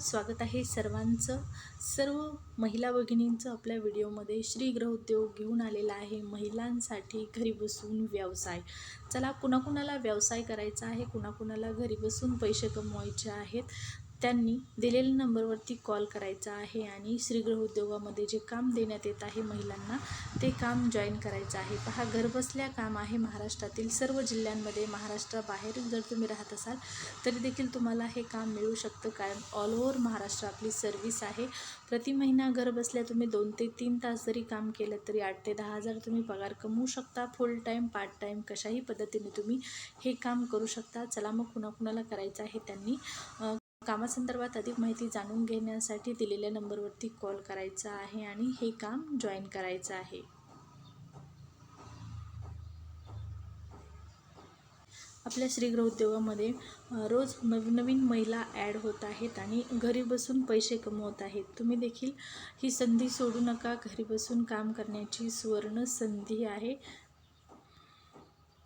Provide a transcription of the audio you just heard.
स्वागत आहे सर्वांचं. सर्व महिला भगिनींचं आपल्या व्हिडिओमध्ये श्री उद्योग घेऊन आलेला आहे महिलांसाठी घरी बसून व्यवसाय. चला कुणाकुणाला व्यवसाय करायचा आहे कुणाकुणाला घरी बसून पैसे कमवायचे आहेत त्यांनी दिलेल्या नंबरवरती कॉल करायचा आहे आणि श्रीगृह उद्योगामध्ये जे काम देण्यात येत आहे महिलांना ते काम जॉईन करायचं आहे. पहा घरबसल्या काम आहे महाराष्ट्रातील सर्व जिल्ह्यांमध्ये. महाराष्ट्राबाहेर जर तुम्ही राहत असाल तरी देखील तुम्हाला हे काम मिळू शकतं. कारण ऑल ओव्हर महाराष्ट्र आपली सर्व्हिस आहे. प्रति महिना घरबसल्या तुम्ही दोन ते तीन तास जरी काम केलं तरी आठ ते दहा हजार तुम्ही पगार कमवू शकता. फुल टाईम पार्ट टाईम कशाही पद्धतीने तुम्ही हे काम करू शकता. चला मग कुणाकुणाला करायचं आहे त्यांनी कामासंदर्भात अधिक माहिती जाणून घेण्यासाठी दिलेल्या नंबरवरती कॉल करायचा आहे आणि हे काम जॉईन करायचं आहे. आपल्या श्रीगृह उद्योगामध्ये रोज नवनवीन महिला ॲड होत आहेत आणि घरी बसून पैसे कमवत आहेत. तुम्ही देखील ही संधी सोडू नका. घरी बसून काम करण्याची सुवर्ण संधी आहे.